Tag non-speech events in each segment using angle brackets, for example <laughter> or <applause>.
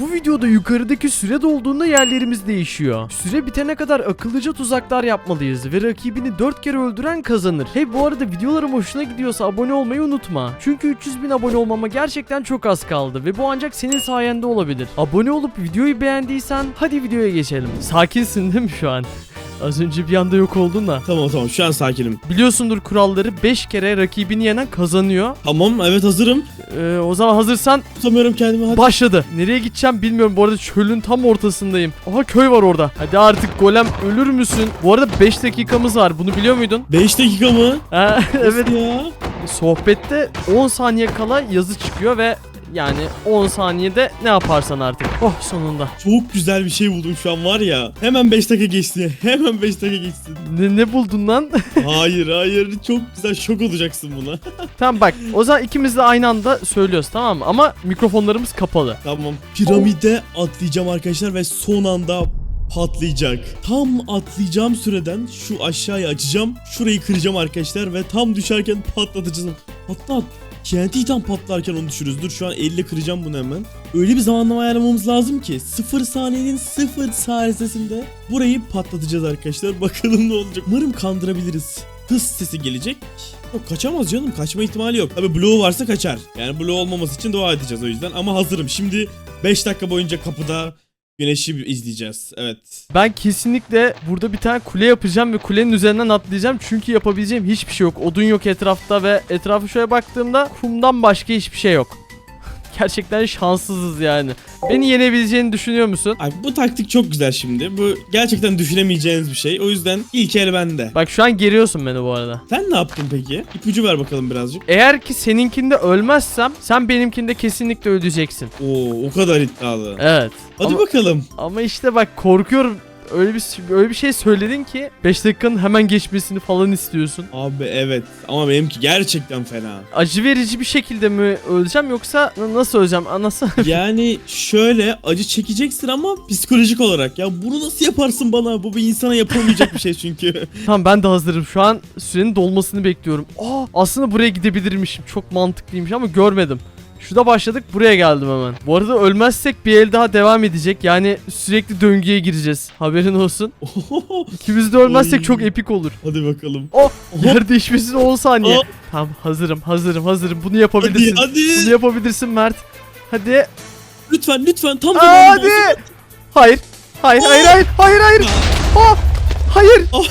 Bu videoda yukarıdaki süre dolduğunda yerlerimiz değişiyor. Süre bitene kadar akıllıca tuzaklar yapmalıyız ve rakibini 4 kere öldüren kazanır. Hey bu arada videolarım hoşuna gidiyorsa abone olmayı unutma. Çünkü 300 bin abone olmama gerçekten çok az kaldı ve bu ancak senin sayende olabilir. Abone olup videoyu beğendiysen hadi videoya geçelim. Sakinsin değil mi şu an? Az önce bir anda yok oldun da. Tamam tamam şu an sakinim. Biliyorsundur kuralları 5 kere rakibini yenen kazanıyor. Tamam evet hazırım. Ee, o zaman hazırsan Tutamıyorum kendimi hadi. Başladı. Nereye gideceğim bilmiyorum. Bu arada çölün tam ortasındayım. Aha köy var orada. Hadi artık golem ölür müsün? Bu arada 5 dakikamız var. Bunu biliyor muydun? 5 dakika mı? Ha, <laughs> evet. Nasıl ya? Sohbette 10 saniye kala yazı çıkıyor ve yani 10 saniyede ne yaparsan artık. Oh sonunda. Çok güzel bir şey buldum şu an var ya. Hemen 5 dakika geçti. <laughs> Hemen 5 dakika geçti. Ne, ne buldun lan? <laughs> hayır hayır çok güzel şok olacaksın buna. <laughs> tamam bak o zaman ikimiz de aynı anda söylüyoruz tamam mı? Ama mikrofonlarımız kapalı. tamam. Piramide atlayacağım arkadaşlar ve son anda patlayacak. Tam atlayacağım süreden şu aşağıya açacağım. Şurayı kıracağım arkadaşlar ve tam düşerken patlatacağız. Hatta TNT tam patlarken onu düşürürüz. Şu an elle kıracağım bunu hemen. Öyle bir zamanlama ayarlamamız lazım ki 0 saniyenin 0 saniyesinde burayı patlatacağız arkadaşlar. <laughs> Bakalım ne olacak. Umarım kandırabiliriz. Hız sesi gelecek. Yok kaçamaz canım. Kaçma ihtimali yok. Tabi bloğu varsa kaçar. Yani bloğu olmaması için dua edeceğiz o yüzden. Ama hazırım. Şimdi 5 dakika boyunca kapıda güneşi izleyeceğiz. Evet. Ben kesinlikle burada bir tane kule yapacağım ve kulenin üzerinden atlayacağım. Çünkü yapabileceğim hiçbir şey yok. Odun yok etrafta ve etrafı şöyle baktığımda kumdan başka hiçbir şey yok. Gerçekten şanssızız yani. Beni yenebileceğini düşünüyor musun? Abi bu taktik çok güzel şimdi. Bu gerçekten düşünemeyeceğiniz bir şey. O yüzden ilk el bende. Bak şu an geriyorsun beni bu arada. Sen ne yaptın peki? İpucu ver bakalım birazcık. Eğer ki seninkinde ölmezsem sen benimkinde kesinlikle öleceksin. Oo o kadar iddialı. Evet. Hadi ama, bakalım. ama işte bak korkuyorum. Öyle bir öyle bir şey söyledin ki 5 dakikanın hemen geçmesini falan istiyorsun. Abi evet ama benimki gerçekten fena. Acı verici bir şekilde mi öleceğim yoksa nasıl öleceğim? Anası. <laughs> Yani şöyle acı çekeceksin ama psikolojik olarak. Ya bunu nasıl yaparsın bana? Bu bir insana yapılmayacak bir şey çünkü. <laughs> tamam ben de hazırım. Şu an sürenin dolmasını bekliyorum. Aa aslında buraya gidebilirmişim. Çok mantıklıymış ama görmedim. Şurada başladık buraya geldim hemen. Bu arada ölmezsek bir el daha devam edecek. Yani sürekli döngüye gireceğiz. Haberin olsun. <laughs> İkimiz de ölmezsek Oy. çok epik olur. Hadi bakalım. Oh yer değişmesine 10 saniye. Oh. Tamam hazırım hazırım hazırım. Bunu Hadi yapabilirsin. hadi. Bunu yapabilirsin Mert. Hadi. Lütfen lütfen tam zamanında hadi. Hayır. Hayır hayır hayır hayır hayır. Oh, hayır. Oh.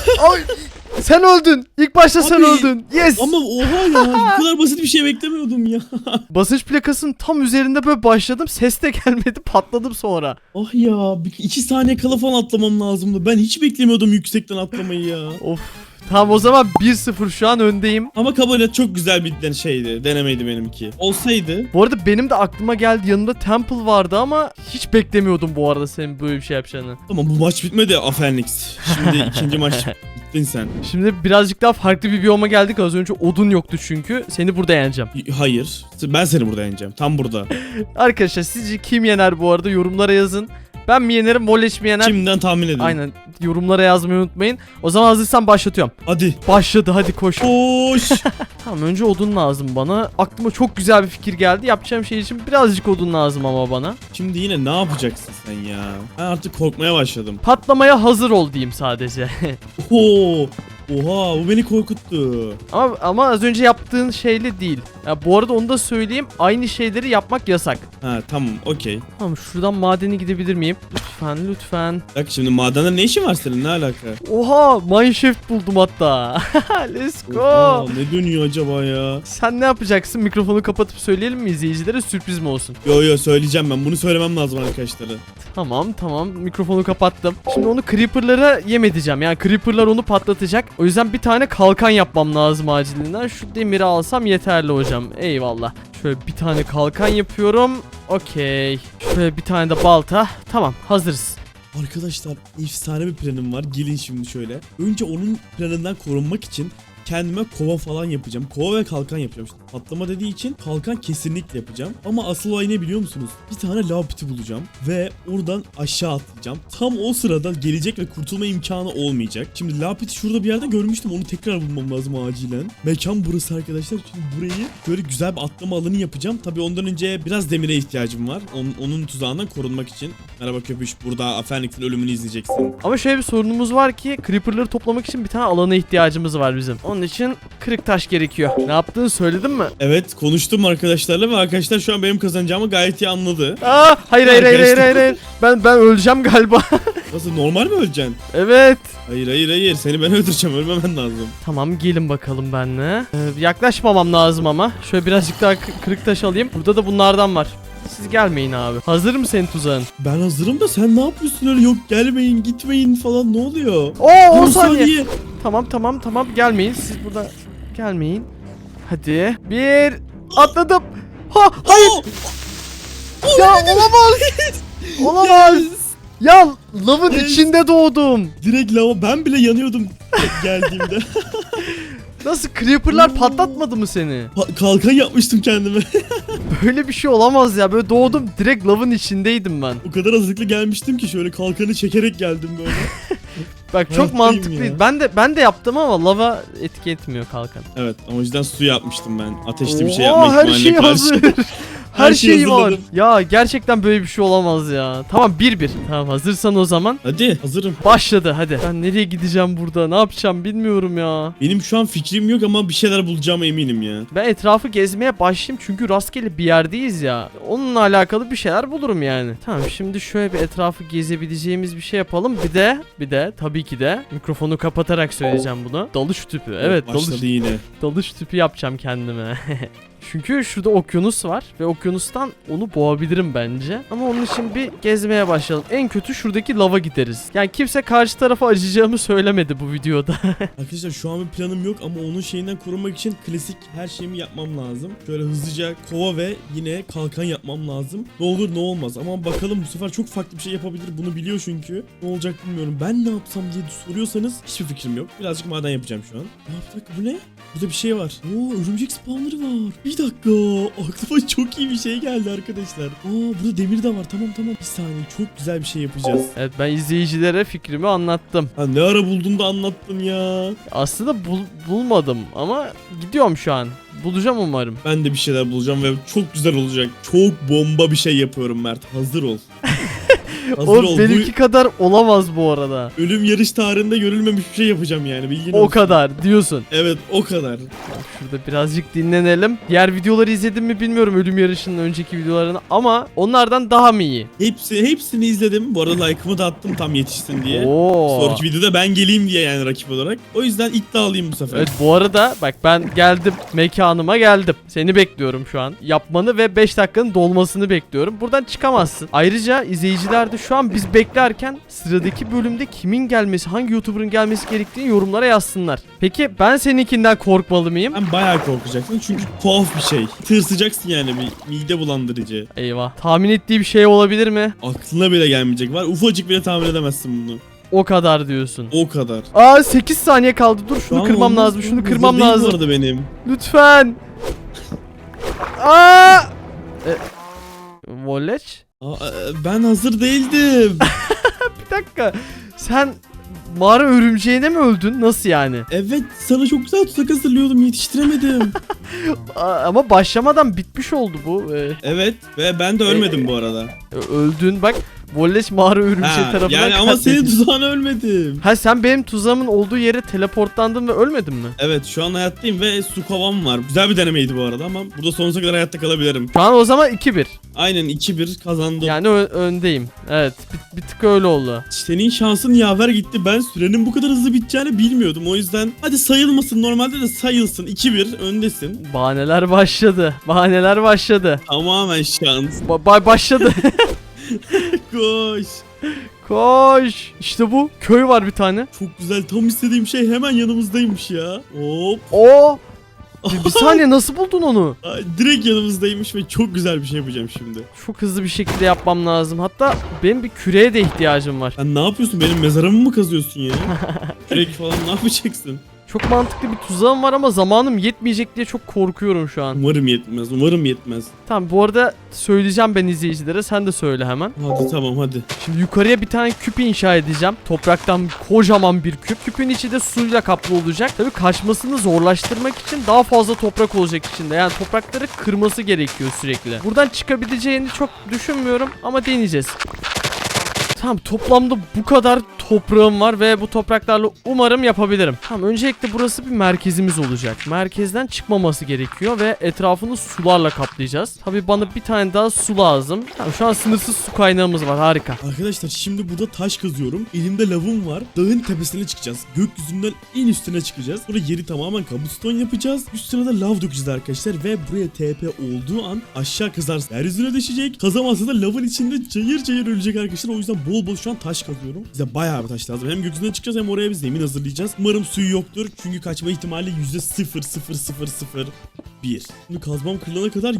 Sen öldün. İlk başta sen Abi, öldün. Yes. Ama oha ya bu <laughs> kadar basit bir şey beklemiyordum ya. <laughs> Basınç plakasının tam üzerinde böyle başladım. Ses de gelmedi. <laughs> Patladım sonra. Ah ya bir- iki saniye kala falan atlamam lazımdı. Ben hiç beklemiyordum yüksekten atlamayı ya. Of. Tamam o zaman 1-0 şu an öndeyim. Ama kabul et çok güzel bir şeydi. Denemeydi benimki. Olsaydı Bu arada benim de aklıma geldi yanında Temple vardı ama hiç beklemiyordum bu arada senin böyle bir şey yapacağını. Tamam bu maç bitmedi Afenix. Şimdi ikinci maç bittin sen. Şimdi birazcık daha farklı bir biyoma geldik. Az önce odun yoktu çünkü. Seni burada yeneceğim. Y- Hayır. Ben seni burada yeneceğim. Tam burada. <laughs> Arkadaşlar sizce kim yener bu arada? Yorumlara yazın. Ben mi yenerim, Moleş mi yener? Şimdiden tahmin edin. Aynen. Yorumlara yazmayı unutmayın. O zaman hazırsan başlatıyorum. Hadi. Başladı hadi koş. Koş. <laughs> tamam önce odun lazım bana. Aklıma çok güzel bir fikir geldi. Yapacağım şey için birazcık odun lazım ama bana. Şimdi yine ne yapacaksın sen ya? Ben artık korkmaya başladım. Patlamaya hazır ol diyeyim sadece. <laughs> Oo. Oha bu beni korkuttu. ama ama az önce yaptığın şeyle değil. Ya bu arada onu da söyleyeyim. Aynı şeyleri yapmak yasak. Ha tamam okey. Tamam şuradan madene gidebilir miyim? Lütfen lütfen. Bak şimdi madende ne işin var senin ne alaka? Oha mineshaft buldum hatta. <laughs> Let's go. Oha, ne dönüyor acaba ya? Sen ne yapacaksın? Mikrofonu kapatıp söyleyelim mi izleyicilere? Sürpriz mi olsun? Yo yo söyleyeceğim ben bunu söylemem lazım arkadaşlara. Tamam tamam mikrofonu kapattım. Şimdi onu creeper'lara yem edeceğim. Yani creeper'lar onu patlatacak. O yüzden bir tane kalkan yapmam lazım acilinden. Şu demiri alsam yeterli hocam. Eyvallah. Şöyle bir tane kalkan yapıyorum. Okey. Şöyle bir tane de balta. Tamam hazırız. Arkadaşlar efsane bir planım var. Gelin şimdi şöyle. Önce onun planından korunmak için kendime kova falan yapacağım. Kova ve kalkan yapacağım. İşte patlama dediği için kalkan kesinlikle yapacağım. Ama asıl olay ne biliyor musunuz? Bir tane lav bulacağım ve oradan aşağı atlayacağım. Tam o sırada gelecek ve kurtulma imkanı olmayacak. Şimdi lav şurada bir yerde görmüştüm. Onu tekrar bulmam lazım acilen. Mekan burası arkadaşlar. Şimdi burayı böyle güzel bir atlama alanı yapacağım. Tabii ondan önce biraz demire ihtiyacım var. Onun, onun tuzağından korunmak için. Merhaba köpüş. Burada Afenix'in ölümünü izleyeceksin. Ama şöyle bir sorunumuz var ki Creeper'ları toplamak için bir tane alana ihtiyacımız var bizim. Onun için kırık taş gerekiyor. Ne yaptığını söyledin mi? Evet konuştum arkadaşlarla ve arkadaşlar şu an benim kazanacağımı gayet iyi anladı. Aa, hayır hayır hayır hayır hayır. hayır. Ben ben öleceğim galiba. <laughs> Nasıl normal mi öleceksin? evet. Hayır hayır hayır seni ben öldüreceğim ölmemen lazım. Tamam gelin bakalım benle. Ee, yaklaşmamam lazım ama. Şöyle birazcık daha kı- kırık taş alayım. Burada da bunlardan var. Siz gelmeyin abi. Hazır mı senin tuzağın? Ben hazırım da sen ne yapıyorsun öyle yok gelmeyin gitmeyin falan ne oluyor? Oo 10 Dur saniye. Tamam tamam tamam gelmeyin. Siz burada gelmeyin. Hadi. Bir. Atladım. Ha hayır. Ya olamaz. <laughs> Olamaz. Ya lavın Yes. içinde doğdum. Direkt lava ben bile yanıyordum <laughs> geldiğimde. <laughs> Nasıl creeper'lar patlatmadı mı seni? Pa- kalkan yapmıştım kendime. <laughs> Böyle bir şey olamaz ya. Böyle doğdum direkt lavın içindeydim ben. o kadar hazırlıklı gelmiştim ki şöyle kalkanı çekerek geldim böyle. Bak çok Hayattayım mantıklıydı. ya. Ben de ben de yaptım ama lava etki etmiyor kalkan. evet ama o yüzden su yapmıştım ben. Ateşli bir şey yapma her ihtimaline şey karşı. hazır. Her Her şeyi şey var. hazırladım. Ya gerçekten böyle bir şey olamaz ya. Tamam 1-1. Tamam hazırsan o zaman Hadi hazırım. başladı hadi. Ben nereye gideceğim burada? Ne yapacağım bilmiyorum ya. Benim şu an fikrim yok ama bir şeyler bulacağıma eminim ya. Ben etrafı gezmeye başlayayım çünkü rastgele bir yerdeyiz ya. Onunla alakalı bir şeyler bulurum yani. Tamam şimdi şöyle bir etrafı gezebileceğimiz bir şey yapalım. Bir de bir de tabii ki de mikrofonu kapatarak söyleyeceğim bunu. Dalış tüpü. Evet dalış Başladı yine. <laughs> dalış tüpü yapacağım kendime. <laughs> Çünkü şurada okyanus var ve okyanustan onu boğabilirim bence. Ama onun için bir gezmeye başlayalım. En kötü şuradaki lava gideriz. Yani kimse karşı tarafa acıyacağımı söylemedi bu videoda. <laughs> Arkadaşlar şu an bir planım yok ama onun şeyinden korunmak için klasik her şeyimi yapmam lazım. Şöyle hızlıca kova ve yine kalkan yapmam lazım. Ne olur ne olmaz ama bakalım bu sefer çok farklı bir şey yapabilir. Bunu biliyor çünkü. Ne olacak bilmiyorum. Ben ne yapsam diye soruyorsanız hiçbir fikrim yok. Birazcık maden yapacağım şu an. Ne yaptık? Bu ne? Burada bir şey var. Oo örümcek spawner'ı var. Bir dakika. Aklıma çok iyi bir şey geldi arkadaşlar. Aa burada demir de var. Tamam tamam. Bir saniye. Çok güzel bir şey yapacağız. evet ben izleyicilere fikrimi anlattım. Ha ne ara buldun da anlattın ya. Aslında bul- bulmadım ama gidiyorum şu an. Bulacağım umarım. Ben de bir şeyler bulacağım ve çok güzel olacak. Çok bomba bir şey yapıyorum Mert. Hazır ol. <laughs> Hazır O ol. benimki kadar olamaz bu arada. Bu ölüm yarış tarihinde görülmemiş bir şey yapacağım yani. Bilgin O olsun. kadar diyorsun. Evet o kadar. Şurada birazcık dinlenelim. Diğer videoları izledim mi bilmiyorum ölüm yarışının önceki videolarını ama onlardan daha mı iyi? Hepsi hepsini izledim. Bu arada like'ımı da attım tam yetişsin diye. Oo. Sonraki videoda ben geleyim diye yani rakip olarak. O yüzden iddialıyım bu sefer. Evet bu arada bak ben geldim mekanıma geldim. Seni bekliyorum şu an. Yapmanı ve 5 dakikanın dolmasını bekliyorum. Buradan çıkamazsın. Ayrıca izleyiciler de şu an biz beklerken sıradaki bölümde kimin gelmesi, hangi YouTuber'ın gelmesi gerektiğini yorumlara yazsınlar. Peki ben seninkinden korkmalı mıyım? Ben bayağı korkacaksın çünkü tuhaf bir şey. Tırsıcaksın yani bir mide bulandırıcı. Eyvah. Tahmin ettiği bir şey olabilir mi? Aklına bile gelmeyecek var. Ufacık bile tahmin edemezsin bunu. O kadar diyorsun. O kadar. Aa 8 saniye kaldı. Dur şunu Tamam, kırmam olmaz. lazım. Şunu Hızlı kırmam lazım. arada benim. Lütfen. Aa! E, Voleç? Ben hazır değildim. <laughs> Bir dakika. Sen mağara örümceğine mi öldün? Nasıl yani? evet sana çok güzel tuzak hazırlıyordum yetiştiremedim. <laughs> Ama başlamadan bitmiş oldu bu. Ee, evet ve ben de ölmedim bu arada. öldün bak. Voleç mağara örümceği Ha, tarafından yani ama senin tuzağına ölmedim. Ha sen benim tuzağımın olduğu yere teleportlandın ve ölmedin mi? Evet şu an hayattayım ve su kovam var. Güzel bir denemeydi bu arada ama burada sonsuza kadar hayatta kalabilirim. Şu an o zaman 2-1. Aynen 2-1 kazandım. Yani öndeyim. Evet bir, bir tık öyle oldu. Senin şansın yaver gitti. Ben sürenin bu kadar hızlı biteceğini bilmiyordum. O yüzden hadi sayılmasın. Normalde de sayılsın. 2-1 öndesin. Bahaneler başladı. Bahaneler başladı. Tamamen şans. Ba- ba- başladı. <laughs> Koş. Koş. İşte bu. Köy var bir tane. Çok güzel. Tam istediğim şey hemen yanımızdaymış ya. Hop. Oo. <laughs> Bir, bir saniye nasıl buldun onu? Direkt yanımızdaymış ve çok güzel bir şey yapacağım şimdi. Çok hızlı bir şekilde yapmam lazım. Hatta benim bir küreye de ihtiyacım var. Sen ne yapıyorsun? Benim mezarımı mı kazıyorsun ya? <laughs> Direkt falan ne yapacaksın? Çok mantıklı bir tuzağım var ama zamanım yetmeyecek diye çok korkuyorum şu an. Umarım yetmez. Umarım yetmez. Tamam bu arada söyleyeceğim ben izleyicilere sen de söyle hemen. Hadi tamam hadi. Şimdi yukarıya bir tane küp inşa edeceğim. Topraktan kocaman bir küp. Küpün içi de suyla kaplı olacak. Tabii kaçmasını zorlaştırmak için daha fazla toprak olacak içinde. Yani toprakları kırması gerekiyor sürekli. Buradan çıkabileceğini çok düşünmüyorum ama deneyeceğiz. Tamam toplamda bu kadar toprağım var ve bu topraklarla umarım yapabilirim. Tamam öncelikle burası bir merkezimiz olacak. Merkezden çıkmaması gerekiyor ve etrafını sularla kaplayacağız. Tabii bana bir tane daha su lazım. Tamam şu an sınırsız su kaynağımız var harika. Arkadaşlar şimdi burada taş kazıyorum. Elimde lavım var. Dağın tepesine çıkacağız. Gökyüzünden en üstüne çıkacağız. Burada yeri tamamen kabuston yapacağız. Üstüne de lav dökeceğiz arkadaşlar. Ve buraya TP olduğu an aşağı kazarsa yeryüzüne düşecek. Kazamazsa da lavın içinde cayır cayır ölecek arkadaşlar. O yüzden bol bol şu an taş kazıyorum. Bize bayağı bir taş lazım. Hem gökyüzüne çıkacağız hem oraya bir zemin hazırlayacağız. Umarım suyu yoktur. Çünkü kaçma ihtimali %00001. Şimdi kazmam kırılana kadar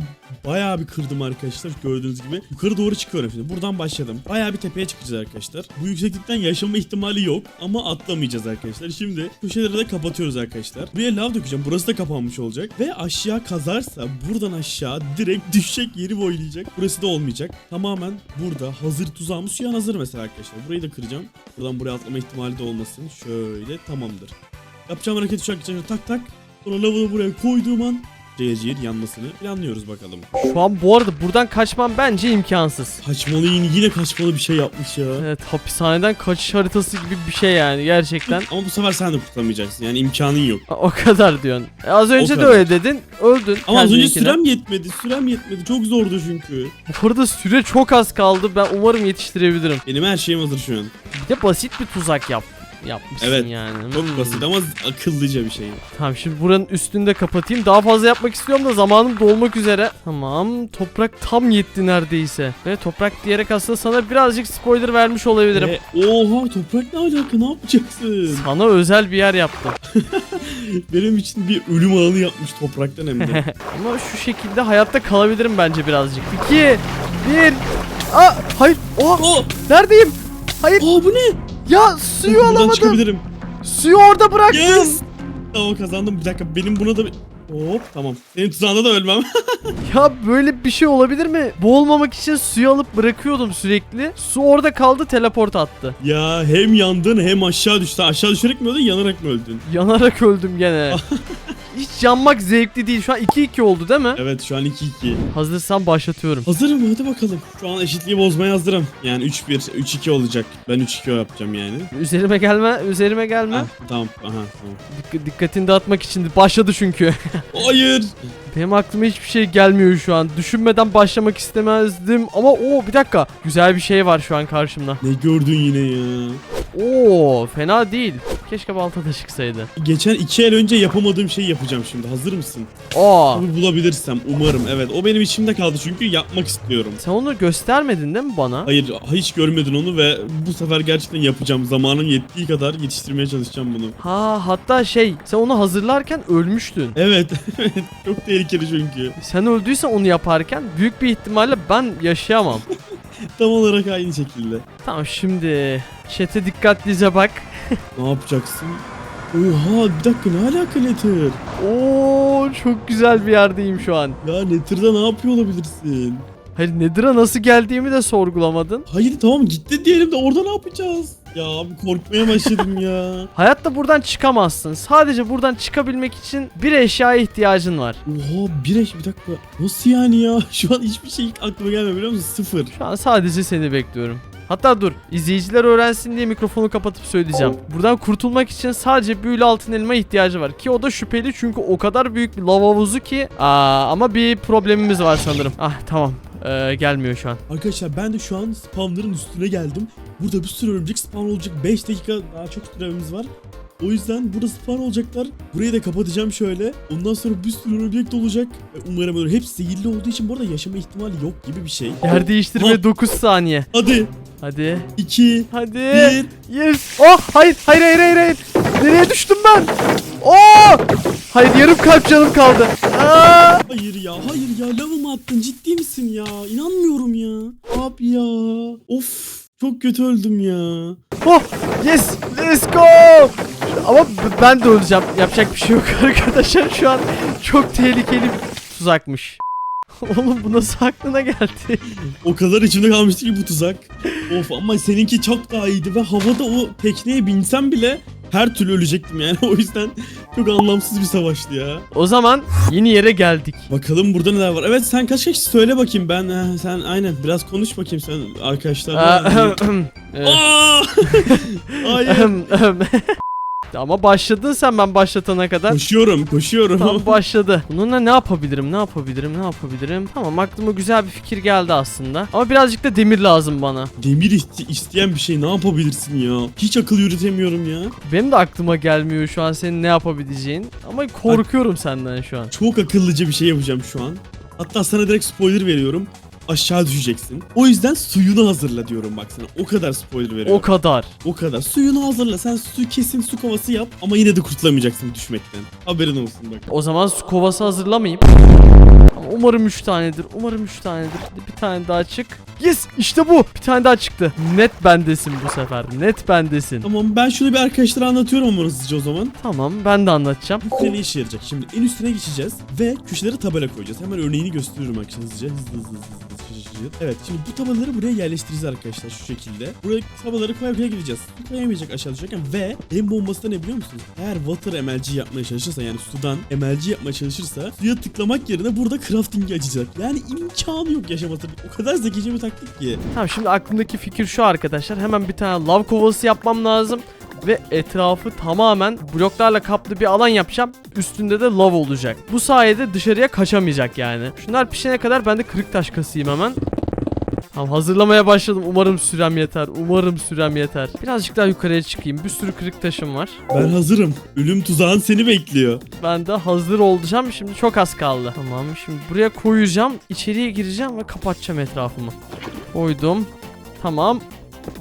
bayağı bir kırdım arkadaşlar gördüğünüz gibi. Yukarı doğru çıkıyorum şimdi. Buradan başladım. Bayağı bir tepeye çıkacağız arkadaşlar. Bu yükseklikten yaşama ihtimali yok ama atlamayacağız arkadaşlar. Şimdi köşeleri de kapatıyoruz arkadaşlar. Buraya lav dökeceğim. Burası da kapanmış olacak. Ve aşağı kazarsa buradan aşağı direkt <laughs> düşecek yeri boylayacak. Burası da olmayacak. Tamamen burada hazır tuzağımız an hazır mesela arkadaşlar. Burayı da kıracağım. Buradan buraya atlama ihtimali de olmasın. Şöyle tamamdır. Yapacağım hareketi şu arkadaşlar tak tak. Sonra lavı da buraya koyduğum an cayır yanmasını planlıyoruz bakalım. Şu an bu arada buradan kaçmam bence imkansız. Kaçmalıyım yine kaçmalı bir şey yapmış ya. Evet hapishaneden kaçış haritası gibi bir şey yani gerçekten. Ama bu sefer sen de kurtulamayacaksın yani imkanın yok. O kadar diyorsun. E, az önce de kadar. öyle dedin. Öldün. Ama az önce kendininkine. sürem yetmedi sürem yetmedi çok zordu çünkü. Bu arada süre çok az kaldı. Ben umarım yetiştirebilirim. Benim her şeyim hazır şu an. Bir de basit bir tuzak yap yapmışsın Evet, yani. Çok Hmm. basit ama akıllıca bir şey. Tamam şimdi buranın üstünü de kapatayım. Daha fazla yapmak istiyorum da zamanım dolmak üzere. Tamam toprak tam yetti neredeyse. Ve toprak diyerek aslında sana birazcık spoiler vermiş olabilirim. E, oha toprak ne alaka ne yapacaksın? Sana özel bir yer yaptım. <laughs> Benim için bir ölüm alanı yapmış topraktan hem de. <laughs> Ama şu şekilde hayatta kalabilirim bence birazcık. 2 1 Aa hayır. Oha oh! neredeyim? Hayır. Aa bu ne? Ya suyu Buradan alamadım. çıkabilirim. Suyu orada bıraktım. Yes! Tamam kazandım bir dakika benim buna da bir... Hop tamam. Senin tuzağında da ölmem. <laughs> Ya böyle bir şey olabilir mi? Boğulmamak için suyu alıp bırakıyordum sürekli. Su orada kaldı teleport attı. ya hem yandın hem aşağı düştün. Aşağı düşerek mi öldün yanarak mı öldün? Yanarak öldüm gene. <laughs> Hiç yanmak zevkli değil. Şu an 2-2 oldu değil mi? Evet şu an 2-2. Hazırsan başlatıyorum. Hazırım hadi bakalım. Şu an eşitliği bozmaya hazırım. Yani 3-1, 3-2 olacak. Ben 3-2 yapacağım yani. Üzerime gelme, üzerime gelme. Ha, tamam, aha tamam. Dik- dikkatini dağıtmak için başladı çünkü. <laughs> Hayır. Benim aklıma hiçbir şey gelmiyor şu an. Düşünmeden başlamak istemezdim ama o bir dakika. Güzel bir şey var şu an karşımda. Ne gördün yine ya? Oo, fena değil. Keşke balta da çıksaydı. Geçen 2 el önce yapamadığım şeyi yapacağım şimdi. Hazır mısın? Aa, Bunu bulabilirsem umarım. Evet o benim içimde kaldı çünkü yapmak istiyorum. sen onu göstermedin değil mi bana? Hayır hiç görmedin onu ve bu sefer gerçekten yapacağım. Zamanım yettiği kadar yetiştirmeye çalışacağım bunu. Ha hatta şey sen onu hazırlarken ölmüştün. Evet. <laughs> Çok tehlikeli çünkü. Sen öldüysen onu yaparken büyük bir ihtimalle ben yaşayamam. <laughs> Tam olarak aynı şekilde. tamam şimdi chat'e dikkatlice bak. Ne yapacaksın? Oha bir dakika ne alaka Nether? Oo çok güzel bir yerdeyim şu an. Ya Nether'da ne yapıyor olabilirsin? Hayır Nether'a nasıl geldiğimi de sorgulamadın. Hayır tamam gitti diyelim de orada ne yapacağız? Ya abi korkmaya başladım ya. <laughs> Hayatta buradan çıkamazsın. Sadece buradan çıkabilmek için bir eşyaya ihtiyacın var. Oha bir eş bir dakika. Nasıl yani ya? <laughs> Şu an hiçbir şey aklıma gelmiyor biliyor musun? Sıfır. Şu an sadece seni bekliyorum. Hatta dur, izleyiciler öğrensin diye mikrofonu kapatıp söyleyeceğim. Buradan kurtulmak için sadece büyülü altın elma ihtiyacı var. Ki o da şüpheli çünkü o kadar büyük bir lava havuzu ki. Aa, ama bir problemimiz var sanırım. Ah tamam, Ee, gelmiyor şu an. Arkadaşlar ben de şu an spawner'ın üstüne geldim. Burada bir sürü örümcek spawn olacak. 5 dakika daha çok süremiz var. O yüzden burada spawn olacaklar. Burayı da kapatacağım şöyle. Ondan sonra bir sürü örümcek olacak. Ve umarım ölür. Hepsi zehirli olduğu için bu arada yaşama ihtimali yok gibi bir şey. Yer değiştirme Ha. 9 saniye. Hadi. Hadi. 2 Hadi. 1 Yes. Oh hayır hayır hayır hayır hayır. Nereye düştüm ben? Oh! Hayır yarım kalp canım kaldı. Aa! Hayır ya hayır ya lavımı attın ciddi misin ya inanmıyorum ya Abi ya Of çok kötü öldüm ya Oh! Yes! Let's go! Ama ben de öleceğim. Yapacak bir şey yok <laughs> arkadaşlar. Şu an çok tehlikeli bir tuzakmış. <laughs> Oğlum bu nasıl aklına geldi? O kadar içimde kalmıştı ki bu tuzak. Of ama seninki çok daha iyiydi ve havada o tekneye binsem bile her türlü ölecektim yani. <laughs> O yüzden çok anlamsız bir savaştı ya. O zaman yeni yere geldik. Bakalım burada neler var. Evet sen kaç kaç söyle bakayım ben. eh, sen aynen biraz konuş bakayım sen arkadaşlarla. Ee, Aa! <laughs> Hayır. <laughs> Ama başladın sen ben başlatana kadar. koşuyorum, koşuyorum. Tam <laughs> başladı. Bununla ne yapabilirim? Ne yapabilirim? Ne yapabilirim? Tamam aklıma güzel bir fikir geldi aslında. Ama birazcık da demir lazım bana. Demir iste- isteyen bir şey ne yapabilirsin ya? Hiç akıl yürütemiyorum ya. Benim de aklıma gelmiyor şu an senin ne yapabileceğin. Ama korkuyorum senden şu an. Çok akıllıca bir şey yapacağım şu an. Hatta sana direkt spoiler veriyorum. Aşağı düşeceksin. O yüzden suyunu hazırla diyorum bak sana. O kadar spoiler veriyorum. O kadar. O kadar. Suyunu hazırla. Sen su kesin su kovası yap ama yine de kurtulamayacaksın düşmekten. Haberin olsun bak. O zaman su kovası hazırlamayayım. Ama umarım 3 tanedir. Umarım 3 tanedir. Bir tane daha çık. Yes işte bu. Bir tane daha çıktı. Net bendesin bu sefer. Net bendesin. Tamam ben şunu bir arkadaşlara anlatıyorum ama hızlıca o zaman. Tamam ben de anlatacağım. Kule ne işe yarayacak? Şimdi en üstüne geçeceğiz ve köşelere tabela koyacağız. Hemen örneğini gösteriyorum arkadaşlar hızlıca. Hızlı hızlı hızlı hızlı. hızlı, hızlı. Evet şimdi bu tabelaları buraya yerleştireceğiz arkadaşlar şu şekilde. Buraya tabelaları koya koya gideceğiz. Koyamayacak aşağı düşerken ve en bombası da ne biliyor musunuz? Eğer water MLG yapmaya çalışırsa yani sudan MLG yapmaya çalışırsa suya tıklamak yerine burada crafting'i açacak. Yani imkanı yok yaşaması. O kadar zekice bir taktik ki. Tamam şimdi aklımdaki fikir şu arkadaşlar. Hemen bir tane lav kovası yapmam lazım. Ve etrafı tamamen bloklarla kaplı bir alan yapacağım. Üstünde de lav olacak. Bu sayede dışarıya kaçamayacak yani. Şunlar pişene kadar ben de kırık taş kasayım hemen. Tamam hazırlamaya başladım. Umarım sürem yeter. Umarım sürem yeter. Birazcık daha yukarıya çıkayım. Bir sürü kırık taşım var. Ben hazırım. Ölüm tuzağın seni bekliyor. Ben de hazır olacağım. Şimdi çok az kaldı. Tamam şimdi buraya koyacağım. İçeriye gireceğim ve kapatacağım etrafımı. Koydum. Tamam.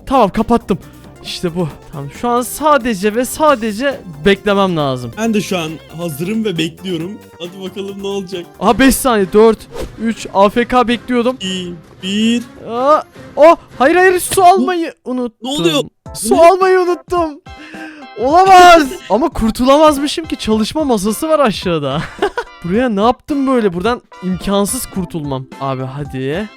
Tamam kapattım. İşte bu. Tamam şu an sadece ve sadece beklemem lazım. Ben de şu an hazırım ve bekliyorum. Hadi bakalım ne olacak. Aha 5 saniye 4 3 AFK bekliyordum. 2, 1. Aa, oh hayır hayır su almayı unuttum. Ne oluyor? Su Ne? almayı unuttum. Olamaz. Ama kurtulamazmışım ki çalışma masası var aşağıda. <laughs> Buraya ne yaptım böyle? Buradan imkansız kurtulmam. Abi hadi.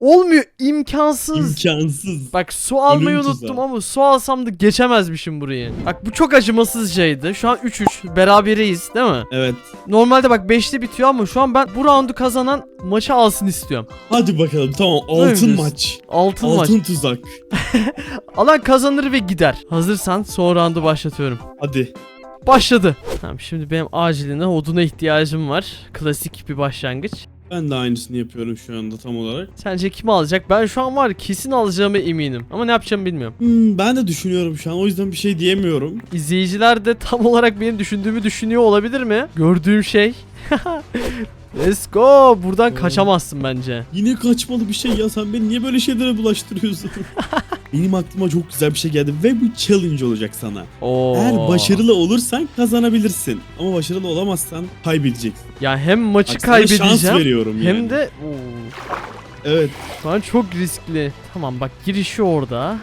Olmuyor imkansız. İmkansız. Bak su almayı Ölüm unuttum tuzağı. ama su alsam da geçemezmişim burayı. Bak bu çok acımasızcaydı. Şu an 3-3 berabereyiz değil mi? Evet. Normalde bak 5'te bitiyor ama şu an ben bu roundu kazanan maçı alsın istiyorum. Hadi bakalım tamam altın Öyle maç. Altın, maç. Altın tuzak. <laughs> Alan kazanır ve gider. Hazırsan son roundu başlatıyorum. Hadi. Başladı. Tamam şimdi benim aciline oduna ihtiyacım var. Klasik bir başlangıç. Ben de aynısını yapıyorum şu anda tam olarak. Sence kim alacak? Ben şu an var kesin alacağıma eminim. Ama ne yapacağımı bilmiyorum. Hmm, ben de düşünüyorum şu an o yüzden bir şey diyemiyorum. İzleyiciler de tam olarak benim düşündüğümü düşünüyor olabilir mi? Gördüğüm şey. <laughs> Let's go. Buradan Oo. kaçamazsın bence. Yine kaçmalı bir şey ya sen beni niye böyle şeylere bulaştırıyorsun? <laughs> Benim aklıma çok güzel bir şey geldi ve bu challenge olacak sana. Oo. Eğer başarılı olursan kazanabilirsin. Ama başarılı olamazsan kaybedeceksin. Ya hem maçı Bak sana şans kaybedeceğim veriyorum yani. hem de Oo. Evet. Şu an çok riskli. Tamam bak girişi orada.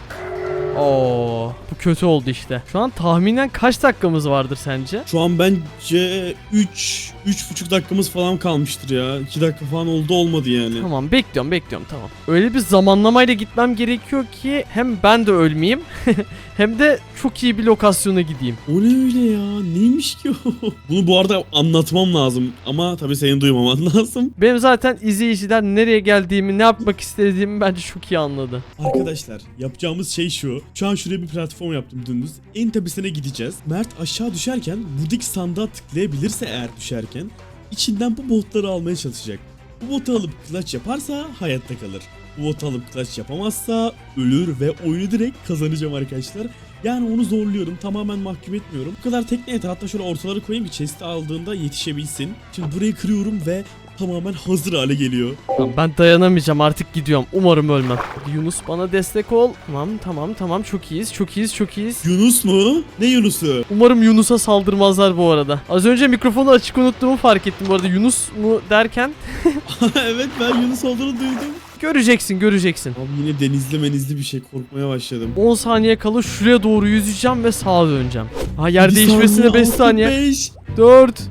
Oo, bu kötü oldu işte. Şu an tahminen kaç dakikamız vardır sence? Şu an bence 3 3,5 dakikamız falan kalmıştır ya. 2 dakika falan oldu olmadı yani. Tamam bekliyorum bekliyorum tamam. Öyle bir zamanlamayla gitmem gerekiyor ki hem ben de ölmeyeyim <laughs> hem de çok iyi bir lokasyona gideyim. O ne öyle ya? Neymiş ki o? <laughs> Bunu bu arada anlatmam lazım ama tabii senin duymaman <laughs> lazım. Benim zaten izleyiciler nereye geldiğimi, ne yapmak istediğimi bence çok iyi anladı. Arkadaşlar yapacağımız şey şu. Şu an şuraya bir platform yaptım dümdüz. En tepesine gideceğiz. Mert aşağı düşerken buradaki sandığa tıklayabilirse eğer düşerken içinden bu botları almaya çalışacak. Bu botu alıp clutch yaparsa hayatta kalır. Bu botu alıp clutch yapamazsa ölür ve oyunu direkt kazanacağım arkadaşlar. Yani onu zorluyorum. Tamamen mahkum etmiyorum. Bu kadar tekne yeter. Hatta şöyle ortaları koyayım ki chest'i aldığında yetişebilsin. Şimdi burayı kırıyorum ve tamamen hazır hale geliyor. Tamam, ben dayanamayacağım artık gidiyorum. Umarım ölmem. Yunus bana destek ol. Tamam tamam tamam çok iyiyiz çok iyiyiz çok iyiyiz. Yunus mu? Ne Yunus'u? Umarım Yunus'a saldırmazlar bu arada. Az önce mikrofonu açık unuttuğumu fark ettim bu arada. Yunus mu derken <laughs> evet ben Yunus olduğunu duydum. Göreceksin göreceksin. Abi yine denizli menizli bir şey korkmaya başladım. 10 saniye kala şuraya doğru yüzeceğim ve sağa döneceğim. Ha yer Bir değişmesine saniye, 5 altı, saniye. beş. 4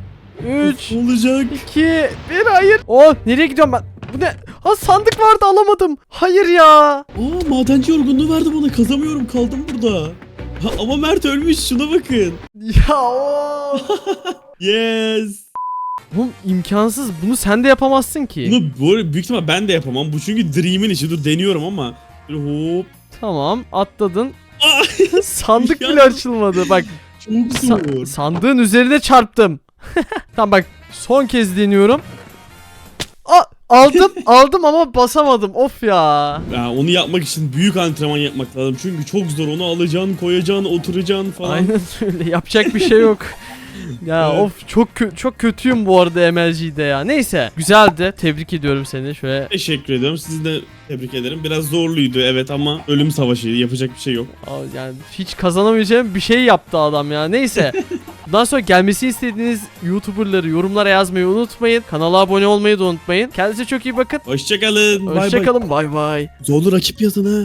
3 Olacak. 2 1 hayır. Oh nereye gidiyorum ben? Bu ne? Ha sandık vardı alamadım. Hayır ya. Aa madenci yorgunluğu verdi bana kazamıyorum kaldım burada. Ha, ama Mert ölmüş şuna bakın. Ya o. <laughs> Yes. Oğlum imkansız. Bunu sen de yapamazsın ki. Bunu bu büyük ihtimal ben de yapamam. Bu çünkü Dream'in işi. Dur deniyorum ama. Böyle hop. Tamam atladın. Aa, <laughs> Sandık bile açılmadı. Bak <laughs> sa- sandığın üzerine çarptım. <laughs> tamam bak son kez deniyorum. Aa, aldım <laughs> aldım ama basamadım. Of ya. Ya onu yapmak için büyük antrenman yapmak lazım. Çünkü çok zor. Onu alacaksın, koyacaksın, oturacaksın falan. Aynen öyle. Yapacak bir şey yok. <laughs> ya Evet. of çok kö- çok kötüyüm bu arada MLG'de ya. Neyse güzeldi. Tebrik ediyorum seni. Şöyle Teşekkür ediyorum. Sizi de tebrik ederim. Biraz zorluydu evet ama ölüm savaşı yapacak bir şey yok. Aa, yani hiç kazanamayacağım bir şey yaptı adam ya. Neyse. <laughs> Bundan sonra gelmesi istediğiniz YouTuber'ları yorumlara yazmayı unutmayın. Kanala abone olmayı da unutmayın. Kendinize çok iyi bakın. Hoşçakalın. Bay bay. Hoşçakalın. Bay bay. Zorlu rakip yazın ha.